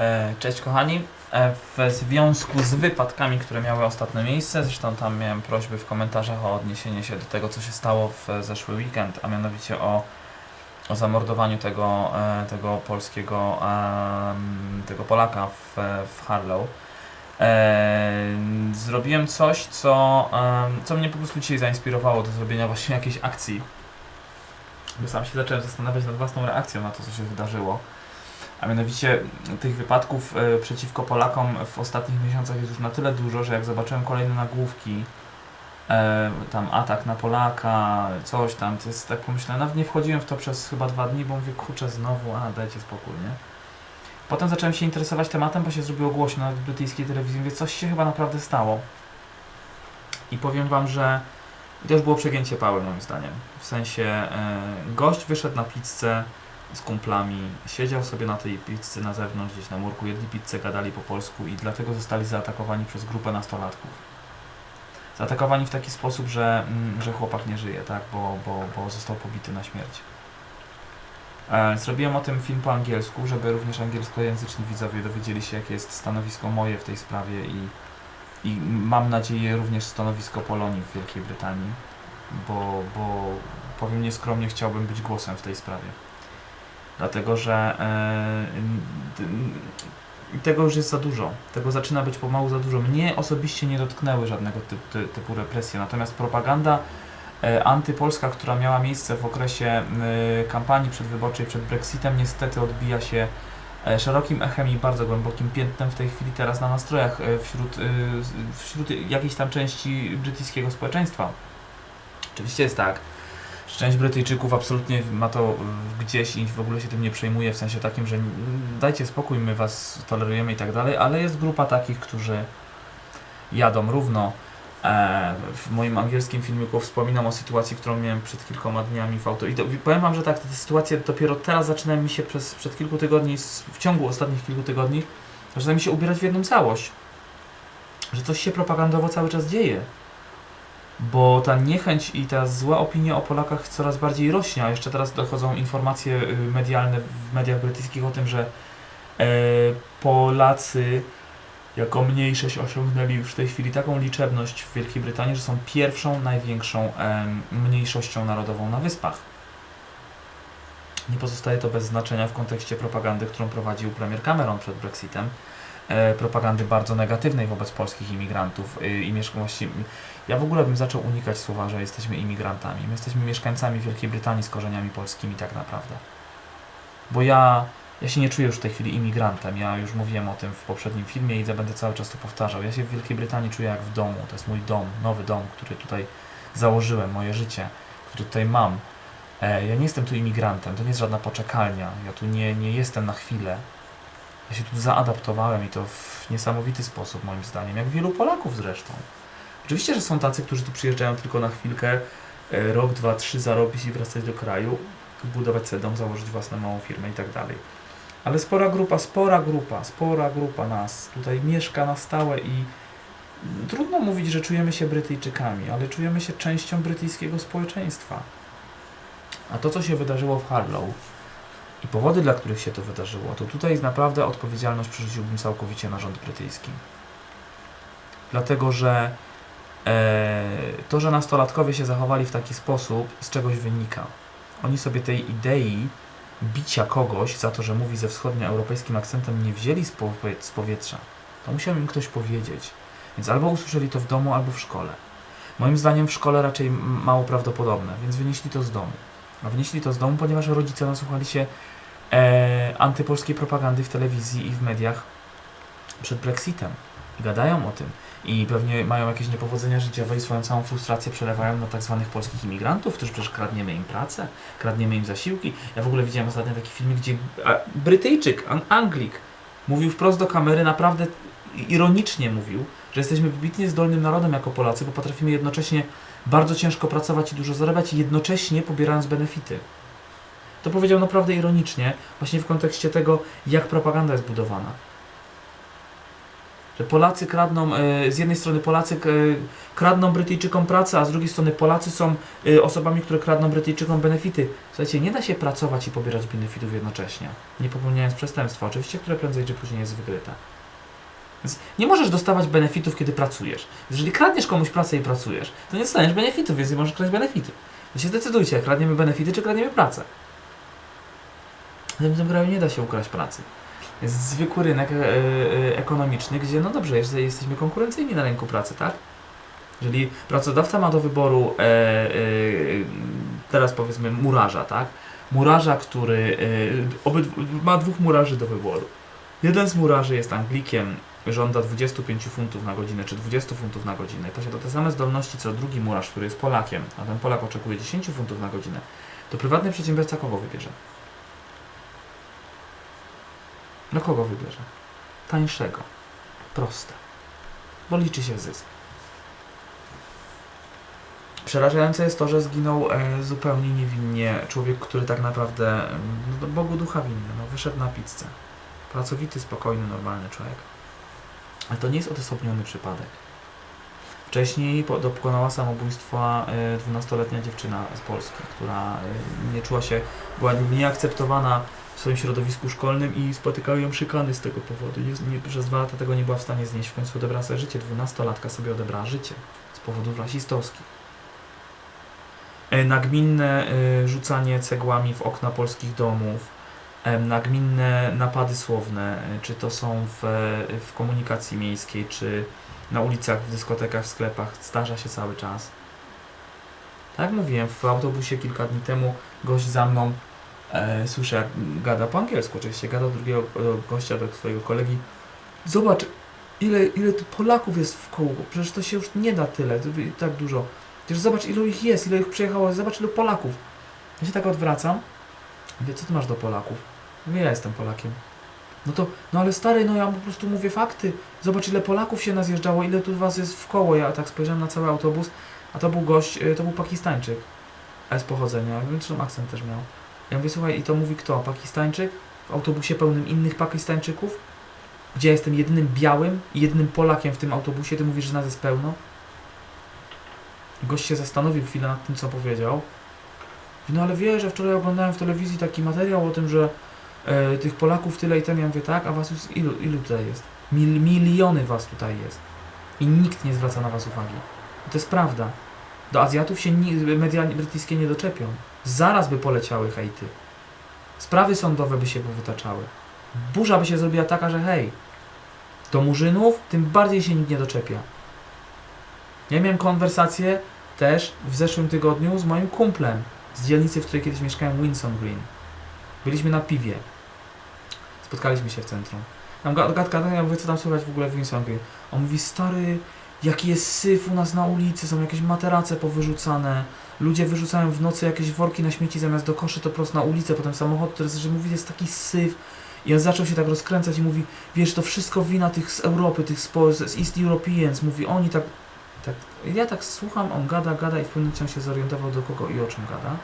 E, Cześć kochani. E, W związku z wypadkami, które miały ostatnie miejsce, zresztą tam miałem prośby w komentarzach o odniesienie się do tego, co się stało w zeszły weekend, a mianowicie o, o zamordowaniu tego, e, tego polskiego, tego Polaka w, w Harlow. Zrobiłem coś, co, co mnie po prostu dzisiaj zainspirowało do zrobienia właśnie jakiejś akcji. Bo sam się zacząłem zastanawiać nad własną reakcją na to, co się wydarzyło. A mianowicie tych wypadków e, przeciwko Polakom w ostatnich miesiącach jest już na tyle dużo, że jak zobaczyłem kolejne nagłówki, e, tam atak na Polaka, coś tam, to jest tak pomyślałem, nawet nie wchodziłem w to przez chyba dwa dni, bo mówię, kurczę, znowu, a dajcie spokój, nie? Potem zacząłem się interesować tematem, bo się zrobiło głośno na brytyjskiej telewizji, mówię, coś się chyba naprawdę stało. I powiem wam, że to już było przegięcie pały moim zdaniem. W sensie e, gość wyszedł na pizzę z kumplami, siedział sobie na tej pizzy na zewnątrz, gdzieś na murku, jedli pizzę, gadali po polsku i dlatego zostali zaatakowani przez grupę nastolatków. Zaatakowani w taki sposób, że, mm, że chłopak nie żyje, tak, bo, bo, bo został pobity na śmierć. E, Zrobiłem o tym film po angielsku, żeby również angielskojęzyczni widzowie dowiedzieli się, jakie jest stanowisko moje w tej sprawie i, i mam nadzieję również stanowisko Polonii w Wielkiej Brytanii, bo, bo powiem nieskromnie, chciałbym być głosem w tej sprawie. Dlatego, że e, tego już jest za dużo. Tego zaczyna być pomału za dużo. Mnie osobiście nie dotknęły żadnego ty, ty, typu represje. Natomiast propaganda e, antypolska, która miała miejsce w okresie kampanii przedwyborczej przed Brexitem, niestety odbija się e, szerokim echem i bardzo głębokim piętnem w tej chwili teraz na nastrojach wśród, wśród jakiejś tam części brytyjskiego społeczeństwa. Oczywiście jest tak, część Brytyjczyków absolutnie ma to y, gdzieś i w ogóle się tym nie przejmuje, w sensie takim, że dajcie spokój, my was tolerujemy i tak dalej, ale jest grupa takich, którzy jadą równo. E, w moim angielskim filmiku wspominam o sytuacji, którą miałem przed kilkoma dniami w auto. I to, powiem wam, że tak, te sytuacje dopiero teraz zaczynają mi się przez, przed kilku tygodni, w ciągu ostatnich kilku tygodni, zaczynają mi się ubierać w jedną całość. Że coś się propagandowo cały czas dzieje bo ta niechęć i ta zła opinia o Polakach coraz bardziej rośnie, a jeszcze teraz dochodzą informacje y, medialne w mediach brytyjskich o tym, że e, Polacy jako mniejszość osiągnęli już w tej chwili taką liczebność w Wielkiej Brytanii, że są pierwszą, największą mniejszością narodową na wyspach. Nie pozostaje to bez znaczenia w kontekście propagandy, którą prowadził premier Cameron przed Brexitem. E, propagandy bardzo negatywnej wobec polskich imigrantów y, i mieszkańców. Ja w ogóle bym zaczął unikać słowa, że jesteśmy imigrantami. My jesteśmy mieszkańcami Wielkiej Brytanii z korzeniami polskimi tak naprawdę. Bo ja, ja się nie czuję już w tej chwili imigrantem. Ja już mówiłem o tym w poprzednim filmie i będę cały czas to powtarzał. Ja się w Wielkiej Brytanii czuję jak w domu. To jest mój dom, nowy dom, który tutaj założyłem, moje życie, które tutaj mam. E, ja nie jestem tu imigrantem, to nie jest żadna poczekalnia. Ja tu nie, nie jestem na chwilę. Ja się tu zaadaptowałem i to w niesamowity sposób moim zdaniem, jak wielu Polaków zresztą. Oczywiście, że są tacy, którzy tu przyjeżdżają tylko na chwilkę, e, rok, dwa, trzy zarobić i wracać do kraju, budować sobie dom, założyć własną małą firmę i tak dalej. Ale spora grupa, spora grupa, spora grupa nas tutaj mieszka na stałe i trudno mówić, że czujemy się Brytyjczykami, ale czujemy się częścią brytyjskiego społeczeństwa. A to, co się wydarzyło w Harlow i powody, dla których się to wydarzyło, to tutaj naprawdę odpowiedzialność przerzuciłbym całkowicie na rząd brytyjski. Dlatego, że to, że nastolatkowie się zachowali w taki sposób, z czegoś wynika. Oni sobie tej idei bicia kogoś za to, że mówi ze wschodnioeuropejskim akcentem, nie wzięli z, powie- z powietrza. To musiał im ktoś powiedzieć. Więc albo usłyszeli to w domu, albo w szkole. Moim zdaniem w szkole raczej mało prawdopodobne, więc wynieśli to z domu. A wynieśli to z domu, ponieważ rodzice nasłuchali się e, antypolskiej propagandy w telewizji i w mediach przed Brexitem. I gadają o tym. I pewnie mają jakieś niepowodzenia życiowe i swoją całą frustrację przelewają na tak zwanych polskich imigrantów, którzy przecież kradniemy im pracę, kradniemy im zasiłki. Ja w ogóle widziałem ostatnio taki filmik, gdzie Brytyjczyk, an, Anglik, mówił wprost do kamery, naprawdę ironicznie mówił, że jesteśmy wybitnie zdolnym narodem jako Polacy, bo potrafimy jednocześnie bardzo ciężko pracować i dużo zarabiać, jednocześnie pobierając benefity. To powiedział naprawdę ironicznie, właśnie w kontekście tego, jak propaganda jest budowana. Że Polacy kradną, e, z jednej strony Polacy e, kradną Brytyjczykom pracę, a z drugiej strony Polacy są e, osobami, które kradną Brytyjczykom benefity. Słuchajcie, nie da się pracować i pobierać benefitów jednocześnie, nie popełniając przestępstwa, oczywiście, które prędzej czy później jest wykryte. Więc nie możesz dostawać benefitów, kiedy pracujesz. Jeżeli kradniesz komuś pracę i pracujesz, to nie dostaniesz benefitów, więc nie możesz kraść benefitów. To się zdecydujcie, kradniemy benefity, czy kradniemy pracę. W tym kraju nie da się ukraść pracy. Jest zwykły rynek e, e, ekonomiczny, gdzie no dobrze, jest, jesteśmy konkurencyjni na rynku pracy, tak? Jeżeli pracodawca ma do wyboru e, e, teraz powiedzmy murarza, tak? Murarza, który e, ma dwóch murarzy do wyboru. Jeden z murarzy jest Anglikiem, żąda 25 funtów na godzinę, czy 20 funtów na godzinę. Posiada te same zdolności co drugi murarz, który jest Polakiem, a ten Polak oczekuje 10 funtów na godzinę. To prywatny przedsiębiorca kogo wybierze? No kogo wybierze? Tańszego. Proste. Bo liczy się zysk. Przerażające jest to, że zginął e, zupełnie niewinnie człowiek, który tak naprawdę e, no, Bogu ducha winny. No, wyszedł na pizzę. Pracowity, spokojny, normalny człowiek. Ale to nie jest odosobniony przypadek. Wcześniej dokonała samobójstwa e, 12-letnia dziewczyna z Polski, która e, nie czuła się, była nieakceptowana w swoim środowisku szkolnym i spotykały ją szykany z tego powodu. Nie, nie, przez dwa lata tego nie była w stanie znieść. W końcu odebrała sobie życie. Dwunastolatka sobie odebrała życie z powodów rasistowskich. E, Nagminne e, rzucanie cegłami w okna polskich domów, e, nagminne napady słowne, czy to są w, w komunikacji miejskiej, czy na ulicach, w dyskotekach, w sklepach, zdarza się cały czas. Tak jak mówiłem, w autobusie kilka dni temu gość za mną e, słyszę jak gada po angielsku, oczywiście gada drugiego e, gościa, do swojego kolegi. Zobacz, ile, ile tu Polaków jest w koło, przecież to się już nie da tyle, tak dużo. Przecież zobacz ilu ich jest, ile ich przyjechało, zobacz ilu Polaków. Ja się tak odwracam, mówię, co ty masz do Polaków? Mówię, ja jestem Polakiem. No to, no ale stary, no ja po prostu mówię fakty. Zobacz ile Polaków się nazjeżdżało, ile tu was jest w koło. Ja tak spojrzałem na cały autobus, a to był gość, y, to był Pakistańczyk. A z pochodzenia, on akcent też miał. Ja mówię, słuchaj, i to mówi kto? Pakistańczyk? W autobusie pełnym innych Pakistańczyków? Gdzie ja jestem jedynym białym i jednym Polakiem w tym autobusie, ty mówisz, że nas jest pełno? Gość się zastanowił chwilę nad tym, co powiedział. No ale wiesz, że wczoraj oglądałem w telewizji taki materiał o tym, że e, tych Polaków tyle i ten, ja mówię, tak, a was już ilu, ilu tutaj jest? Mil, miliony was tutaj jest. I nikt nie zwraca na was uwagi. I to jest prawda. Do Azjatów się media brytyjskie nie doczepią. Zaraz by poleciały hejty. Sprawy sądowe by się powytaczały. Burza by się zrobiła taka, że hej, do Murzynów tym bardziej się nikt nie doczepia. Ja miałem konwersację też w zeszłym tygodniu z moim kumplem z dzielnicy, w której kiedyś mieszkałem, Winson Green. Byliśmy na piwie. Spotkaliśmy się w centrum. Tam ga- gadka, ja mówię, co tam słychać w ogóle w Winson Green. On mówi, stary, jaki jest syf u nas na ulicy, są jakieś materace powyrzucane, ludzie wyrzucają w nocy jakieś worki na śmieci zamiast do koszy, to prosto na ulicę, potem samochód, który że mówi, jest taki syf. I on zaczął się tak rozkręcać i mówi, wiesz, to wszystko wina tych z Europy, tych z, East Europeans, mówi, oni tak, tak, ja tak słucham, on gada, gada i w pewnym momencie się zorientował do kogo i o czym gada.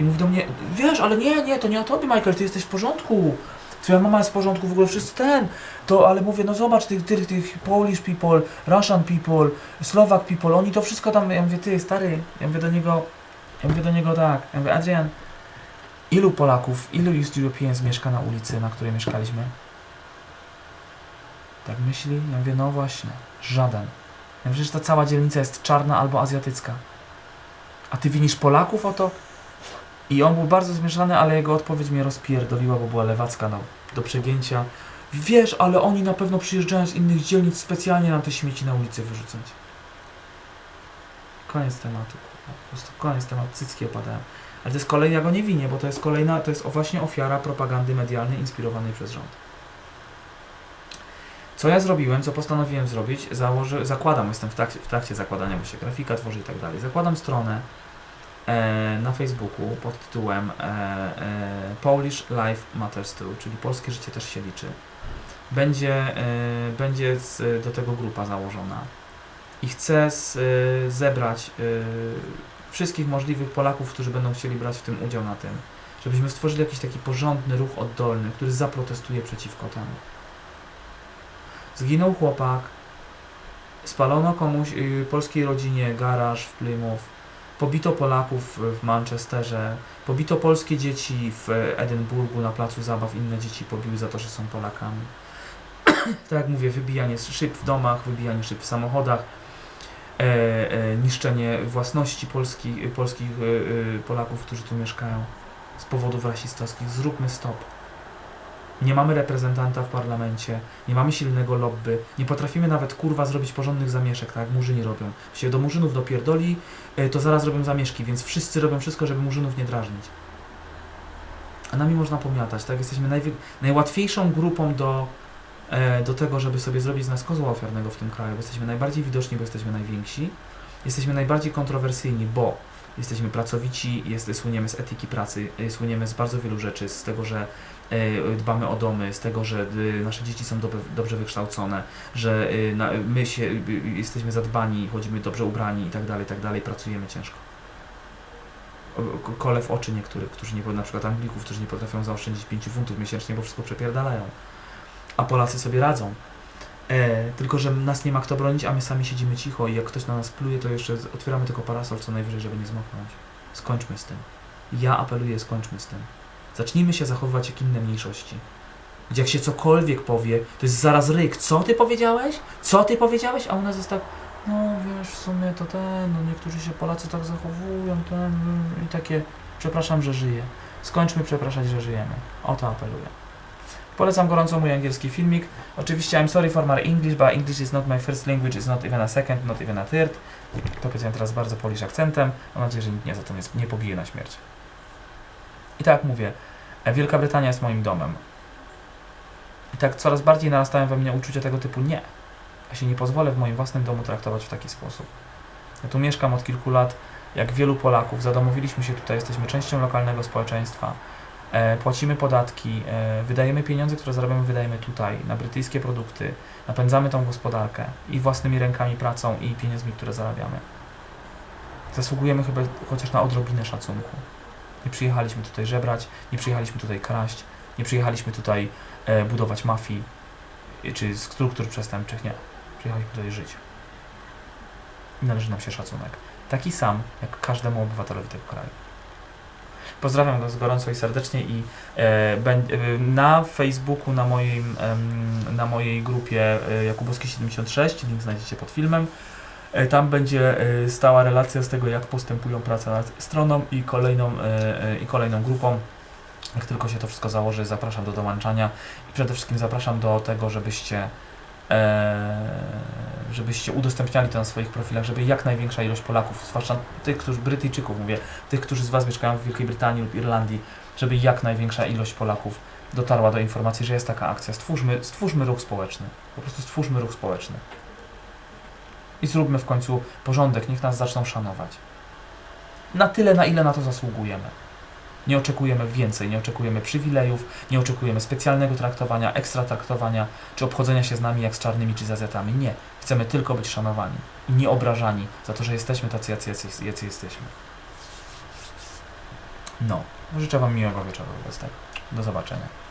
I mówi do mnie, wiesz, ale nie, nie, to nie o tobie, Michael, ty jesteś w porządku. Twoja mama jest w porządku, w ogóle wszyscy ten. To, ale mówię, no zobacz tych, tych, tych Polish people, Russian people, Slovak people, oni to wszystko tam, ja mówię, ty, stary, ja mówię do niego, ja mówię do niego tak, ja mówię, Adrian, ilu Polaków, ilu East Europeans mieszka na ulicy, na której mieszkaliśmy? Tak myśli? Ja mówię, no właśnie, żaden. Ja mówię, że ta cała dzielnica jest czarna albo azjatycka. A ty winisz Polaków o to? I on był bardzo zmieszany, ale jego odpowiedź mnie rozpierdoliła, bo była lewacka no, do przegięcia. Wiesz, ale oni na pewno przyjeżdżają z innych dzielnic specjalnie nam te śmieci na ulicy wyrzucać. Koniec tematu. kurwa. Po prostu koniec tematu. Cycki opadają. Ale to jest kolejna, ja go nie winię, bo to jest kolejna, to jest właśnie ofiara propagandy medialnej inspirowanej przez rząd. Co ja zrobiłem, co postanowiłem zrobić, zakładam, jestem w trakcie, w trakcie zakładania, bo się grafika tworzy i tak dalej. Zakładam stronę na Facebooku pod tytułem e, e, Polish Life Matters Too, czyli polskie życie też się liczy. Będzie, e, będzie z, do tego grupa założona i chcę z, e, zebrać e, wszystkich możliwych Polaków, którzy będą chcieli brać w tym udział na tym, żebyśmy stworzyli jakiś taki porządny ruch oddolny, który zaprotestuje przeciwko temu. Zginął chłopak, spalono komuś, y, polskiej rodzinie garaż w Plymouth, pobito Polaków w Manchesterze, pobito polskie dzieci w Edynburgu na placu zabaw, inne dzieci pobiły za to, że są Polakami. tak jak mówię, wybijanie szyb w domach, wybijanie szyb w samochodach, e, e, niszczenie własności polski, polskich e, e, Polaków, którzy tu mieszkają z powodów rasistowskich. Zróbmy stop. Nie mamy reprezentanta w parlamencie, nie mamy silnego lobby, nie potrafimy nawet kurwa zrobić porządnych zamieszek, tak jak murzyni robią. Się do murzynów dopierdoli, e, to zaraz robią zamieszki, więc wszyscy robią wszystko, żeby murzynów nie drażnić. A nami można pomiatać, tak? Jesteśmy najwy- najłatwiejszą grupą do, e, do tego, żeby sobie zrobić z nas kozła ofiarnego w tym kraju, bo jesteśmy najbardziej widoczni, bo jesteśmy najwięksi, jesteśmy najbardziej kontrowersyjni, bo jesteśmy pracowici, jest, słyniemy z etyki pracy, e, słyniemy z bardzo wielu rzeczy, z tego, że e, dbamy o domy, z tego, że e, nasze dzieci są dobe, dobrze wykształcone, że my się, jesteśmy zadbani, chodzimy dobrze ubrani i tak dalej, tak dalej, pracujemy ciężko. Kole w oczy niektórych, którzy nie, na przykład Anglików, którzy nie potrafią zaoszczędzić 5 funtów miesięcznie, bo wszystko przepierdalają. A Polacy sobie radzą. E, tylko, że nas nie ma kto bronić, a my sami siedzimy cicho i jak ktoś na nas pluje, to jeszcze otwieramy tylko parasol co najwyżej, żeby nie zmoknąć. Skończmy z tym. Ja apeluję, skończmy z tym. Zacznijmy się zachowywać jak inne mniejszości. Gdzie jak się cokolwiek powie, to jest zaraz ryk. Co ty powiedziałeś? Co ty powiedziałeś? A u nas jest tak, no wiesz, w sumie to ten, no niektórzy się Polacy tak zachowują, ten i takie, przepraszam, że żyję. Skończmy przepraszać, że żyjemy. O to apeluję. Polecam gorąco mój angielski filmik. Oczywiście I'm sorry for my English, but English is not my first language, it's not even a second, not even a third. To powiedziałem teraz bardzo polish akcentem. Mam nadzieję, że nikt mnie za to nie, nie pobije na śmierć. I tak mówię, Wielka Brytania jest moim domem. I tak coraz bardziej narastają we mnie uczucia tego typu nie. Ja się nie pozwolę w moim własnym domu traktować w taki sposób. Ja tu mieszkam od kilku lat, jak wielu Polaków, zadomowiliśmy się tutaj, jesteśmy częścią lokalnego społeczeństwa. E, płacimy podatki, e, wydajemy pieniądze, które zarabiamy, wydajemy tutaj, na brytyjskie produkty, napędzamy tą gospodarkę i własnymi rękami, pracą i pieniędzmi, które zarabiamy. Zasługujemy chyba chociaż na odrobinę szacunku. Nie przyjechaliśmy tutaj żebrać, nie przyjechaliśmy tutaj kraść, nie przyjechaliśmy tutaj e, budować mafii czy struktur przestępczych, nie. Przyjechaliśmy tutaj żyć. I należy nam się szacunek. Taki sam, jak każdemu obywatelowi tego kraju. Pozdrawiam go gorąco i serdecznie i e, e, na Facebooku, na, moim, na mojej grupie e, Jakubowski76, link znajdziecie pod filmem, tam będzie stała relacja z tego, jak postępują prace nad stroną i kolejną, i kolejną grupą. Jak tylko się to wszystko założy, zapraszam do dołączania i przede wszystkim zapraszam do tego, żebyście żebyście udostępniali to na swoich profilach, żeby jak największa ilość Polaków, zwłaszcza tych, którzy Brytyjczyków mówię, tych, którzy z Was mieszkają w Wielkiej Brytanii lub Irlandii, żeby jak największa ilość Polaków dotarła do informacji, że jest taka akcja. Stwórzmy, stwórzmy ruch społeczny. Po prostu stwórzmy ruch społeczny. I zróbmy w końcu porządek, niech nas zaczną szanować. Na tyle, na ile na to zasługujemy. Nie oczekujemy więcej, nie oczekujemy przywilejów, nie oczekujemy specjalnego traktowania, ekstra traktowania, czy obchodzenia się z nami jak z czarnymi czy z Azjatami. Nie. Chcemy tylko być szanowani i nie obrażani za to, że jesteśmy tacy, jacy, jacy, jesteśmy. No. Życzę Wam miłego wieczoru wobec tego. Do zobaczenia.